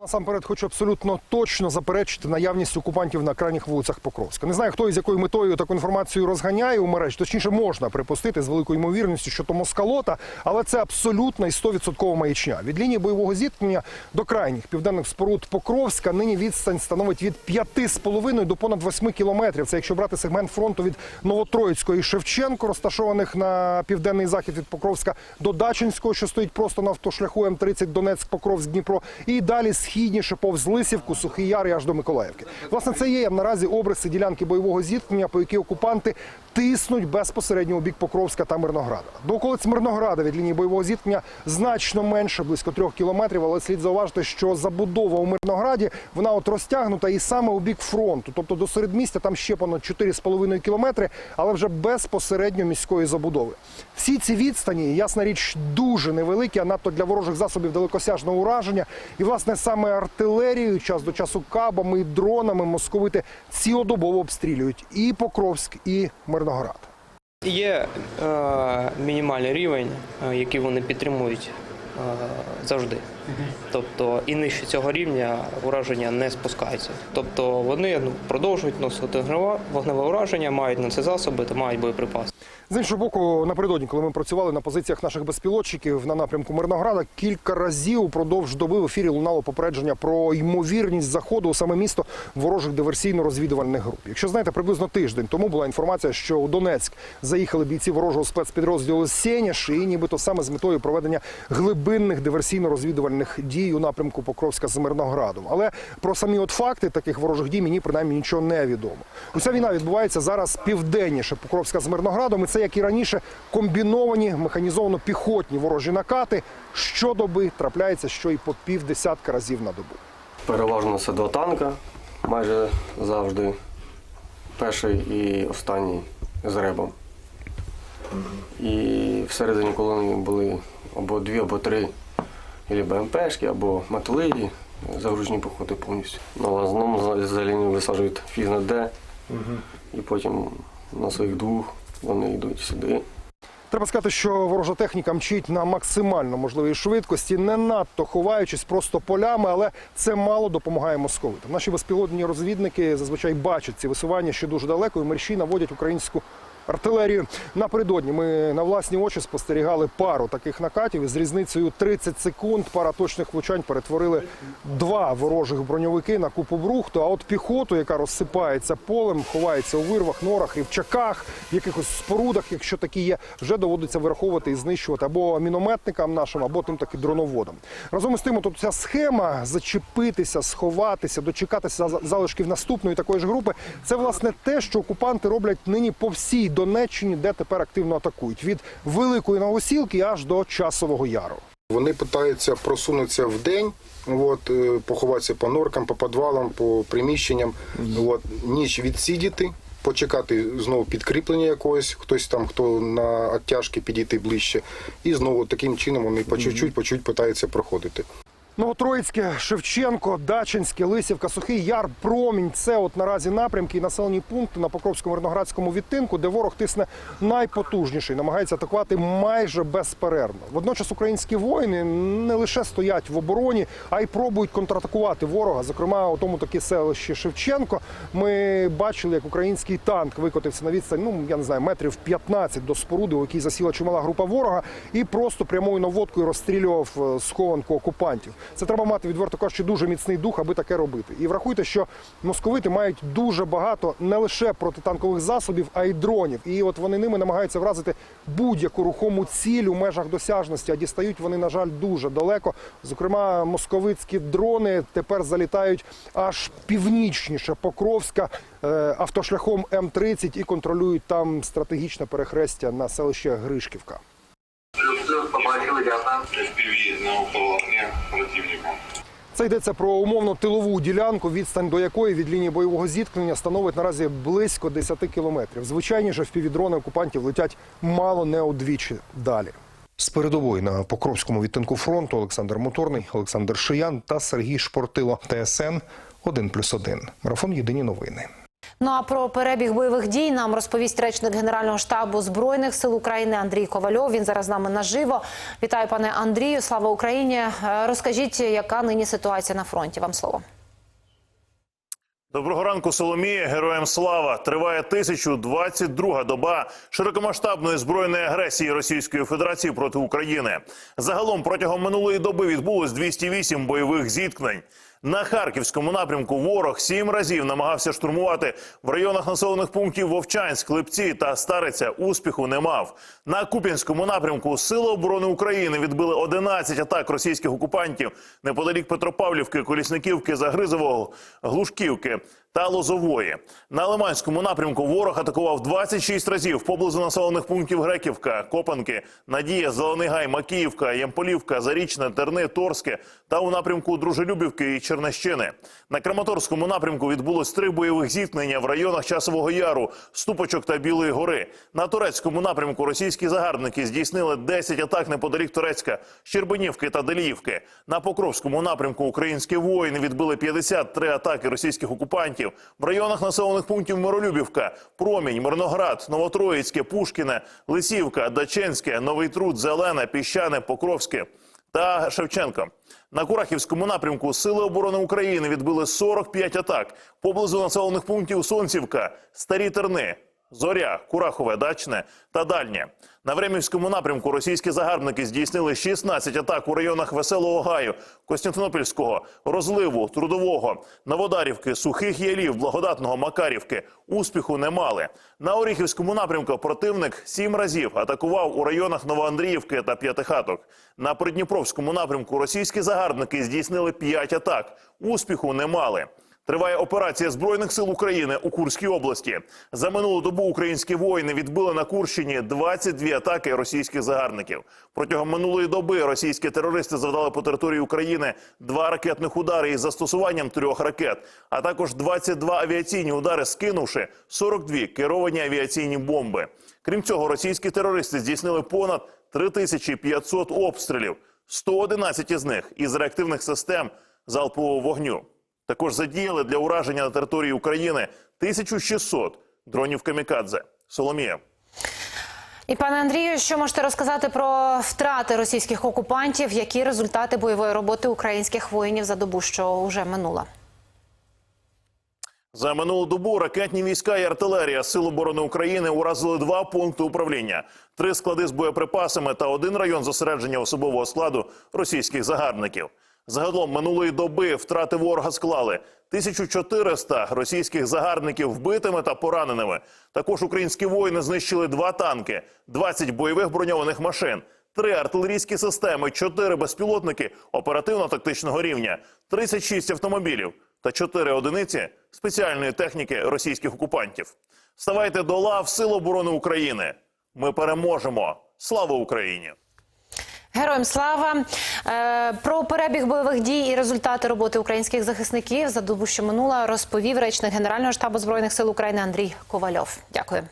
Насамперед хочу абсолютно точно заперечити наявність окупантів на крайніх вулицях Покровська. Не знаю, хто і з якою метою таку інформацію розганяє у мережі. Точніше, можна припустити з великою ймовірністю, що то москалота, але це абсолютна і 100% маячня. Від лінії бойового зіткнення до крайніх південних споруд Покровська нині відстань становить від 5,5 до понад 8 кілометрів. Це якщо брати сегмент фронту від Новотроїцького і Шевченко, розташованих на південний захід від Покровська, до Дачинського, що стоїть просто на автошляху М30 Донецьк, Покровськ, Дніпро, і далі східніше повз Лисівку, Сухий Яр і аж до Миколаївки. Власне, це є наразі обриси ділянки бойового зіткнення, по якій окупанти тиснуть безпосередньо у бік Покровська та Мирнограда. До околиць Мирнограда від лінії бойового зіткнення значно менше, близько трьох кілометрів. Але слід зауважити, що забудова у Мирнограді вона от розтягнута і саме у бік фронту, тобто до середмістя там ще понад 4,5 кілометри, але вже безпосередньо міської забудови. Всі ці відстані, ясна річ, дуже невеликі, а надто для ворожих засобів далекосяжного ураження. І власне саме артилерією, час до часу кабами і дронами московити цілодобово обстрілюють і Покровськ, і Мирноград. Є е, мінімальний рівень, е, який вони підтримують е, завжди. Тобто і нижче цього рівня ураження не спускається. Тобто вони ну, продовжують носити вогневе ураження, мають на це засоби та мають боєприпаси. З іншого боку, напередодні, коли ми працювали на позиціях наших безпілотчиків на напрямку Мирнограда, кілька разів упродовж доби в ефірі лунало попередження про ймовірність заходу у саме місто ворожих диверсійно-розвідувальних груп. Якщо знаєте, приблизно тиждень тому була інформація, що у Донецьк заїхали бійці ворожого спецпідрозділу Сеняш, і нібито саме з метою проведення глибинних диверсійно-розвідувальних дій у напрямку Покровська з Мирноградом. Але про самі от факти таких ворожих дій мені принаймні нічого не відомо. Уся війна відбувається зараз південніше Покровська з Мирноградом. І це як і раніше комбіновані механізовано піхотні ворожі накати. Щодоби трапляється, що і по півдесятка разів на добу. Переважно це два танка, майже завжди. Перший і останній з ребом. І всередині колони були або дві, або три або БМПшки, або металиді, загружені походи повністю. Ну, а основному за висаджують фіг на де, і потім на своїх двох вони йдуть сюди. Треба сказати, що ворожа техніка мчить на максимально можливій швидкості, не надто ховаючись просто полями, але це мало допомагає московитам. Наші безпілотні розвідники зазвичай бачать ці висування ще дуже далеко, і мерщі наводять українську артилерію. Напередодні ми на власні очі спостерігали пару таких накатів. З різницею 30 секунд пара точних влучань перетворили два ворожих броньовики на купу брухту. А от піхоту, яка розсипається полем, ховається у вирвах, норах, рівчаках, в якихось спорудах, якщо такі є, вже доводиться вираховувати і знищувати або мінометникам нашим, або тим таки дроноводам. Разом із тим, тут ця схема зачепитися, сховатися, дочекатися за- залишків наступної такої ж групи. Це власне те, що окупанти роблять нині по всій Донеччині, де тепер активно атакують від великої новосілки аж до часового яру. Вони намагаються просунутися в день, от, е, поховатися по норкам, по підвалам, по приміщенням, от, ніч відсидіти, почекати знову підкріплення якогось, хтось там, хто на оттяжки підійти ближче. І знову таким чином вони по чуть-чуть, по чуть питаються проходити. Новотроїцьке, Шевченко, Дачинське, Лисівка, Сухий Яр, Промінь. Це от наразі напрямки і населені пункти на Покровському Мирноградському відтинку, де ворог тисне найпотужніший, намагається атакувати майже безперервно. Водночас українські воїни не лише стоять в обороні, а й пробують контратакувати ворога. Зокрема, у тому таке селище Шевченко. Ми бачили, як український танк викотився на відстань, ну я не знаю, метрів 15 до споруди, у якій засіла чимала група ворога, і просто прямою наводкою розстрілював е, схованку окупантів. Це треба мати відверто кажучи, дуже міцний дух, аби таке робити. І врахуйте, що московити мають дуже багато не лише протитанкових засобів, а й дронів. І от вони ними намагаються вразити будь-яку рухому ціль у межах досяжності, а дістають вони, на жаль, дуже далеко. Зокрема, московицькі дрони тепер залітають аж північніше Покровська е, автошляхом М30 і контролюють там стратегічне перехрестя на селище Гришківка. FPV на ополоне противника. Це йдеться про умовно тилову ділянку, відстань до якої від лінії бойового зіткнення становить наразі близько 10 кілометрів. Звичайніше впівдрони окупантів летять мало не удвічі далі. З передової на Покровському відтинку фронту Олександр Моторний, Олександр Шиян та Сергій Шпортило. ТСН 1+,1. Марафон Єдині новини. Ну а про перебіг бойових дій нам розповість речник Генерального штабу збройних сил України Андрій Ковальов. Він зараз з нами наживо. Вітаю, пане Андрію. Слава Україні. Е, Розкажіть, яка нині ситуація на фронті? Вам слово. Доброго ранку, Соломія. Героям слава! Триває 1022 доба широкомасштабної збройної агресії Російської Федерації проти України. Загалом протягом минулої доби відбулось 208 бойових зіткнень. На харківському напрямку ворог сім разів намагався штурмувати в районах населених пунктів Вовчанськ, Липці та Стариця. Успіху не мав. На Куп'янському напрямку Сили оборони України відбили 11 атак російських окупантів неподалік Петропавлівки, Колісниківки, Загризового, Глушківки та Лозової. На Лиманському напрямку ворог атакував 26 разів поблизу населених пунктів Греківка, Копанки, Надія, Зелений Гай, Макіївка, Ямполівка, Зарічне, Терни, Торське та у напрямку Дружелюбівки і Чернещини. На Краматорському напрямку відбулось три бойових зіткнення в районах Часового Яру, Ступочок та Білої гори. На турецькому напрямку російські загарбники здійснили 10 атак неподалік Турецька, Щербинівки та Деліївки. На Покровському напрямку українські воїни відбили 53 атаки російських окупантів в районах населених пунктів Миролюбівка, Промінь, Мирноград, Новотроїцьке, Пушкіне, Лисівка, Даченське, Новий Труд, Зелене, Піщане, Покровське та Шевченка. На Курахівському напрямку Сили оборони України відбили 45 атак. Поблизу населених пунктів Сонцівка, Старі Терни, Зоря, Курахове, Дачне та Дальнє. На Времівському напрямку російські загарбники здійснили 16 атак у районах Веселого Гаю, Костянтинопільського, Розливу, Трудового, Новодарівки, Сухих Ялів, Благодатного, Макарівки. Успіху не мали. На Оріхівському напрямку противник сім разів атакував у районах Новоандріївки та П'ятихаток. На Придніпровському напрямку російські загарбники здійснили 5 атак. Успіху не мали. Триває операція збройних сил України у Курській області. За минулу добу українські воїни відбили на Курщині 22 атаки російських загарбників. Протягом минулої доби російські терористи завдали по території України два ракетних удари із застосуванням трьох ракет, а також 22 авіаційні удари, скинувши 42 керовані авіаційні бомби. Крім цього, російські терористи здійснили понад 3500 обстрілів, 111 із них із реактивних систем залпового вогню. Також задіяли для ураження на території України 1600 дронів камікадзе. Соломія. І пане Андрію, що можете розказати про втрати російських окупантів? Які результати бойової роботи українських воїнів за добу, що вже минула? За минулу добу ракетні війська і артилерія Сил оборони України уразили два пункти управління, три склади з боєприпасами та один район зосередження особового складу російських загарбників. Загалом минулої доби втрати ворога склали 1400 російських загарбників вбитими та пораненими. Також українські воїни знищили два танки, 20 бойових броньованих машин, три артилерійські системи, 4 безпілотники оперативно-тактичного рівня, 36 автомобілів та 4 одиниці спеціальної техніки російських окупантів. Ставайте до лав Сил оборони України. Ми переможемо. Слава Україні! Героям слава Е, про перебіг бойових дій і результати роботи українських захисників за добу, що минула, розповів речник Генерального штабу збройних сил України Андрій Ковальов. Дякую.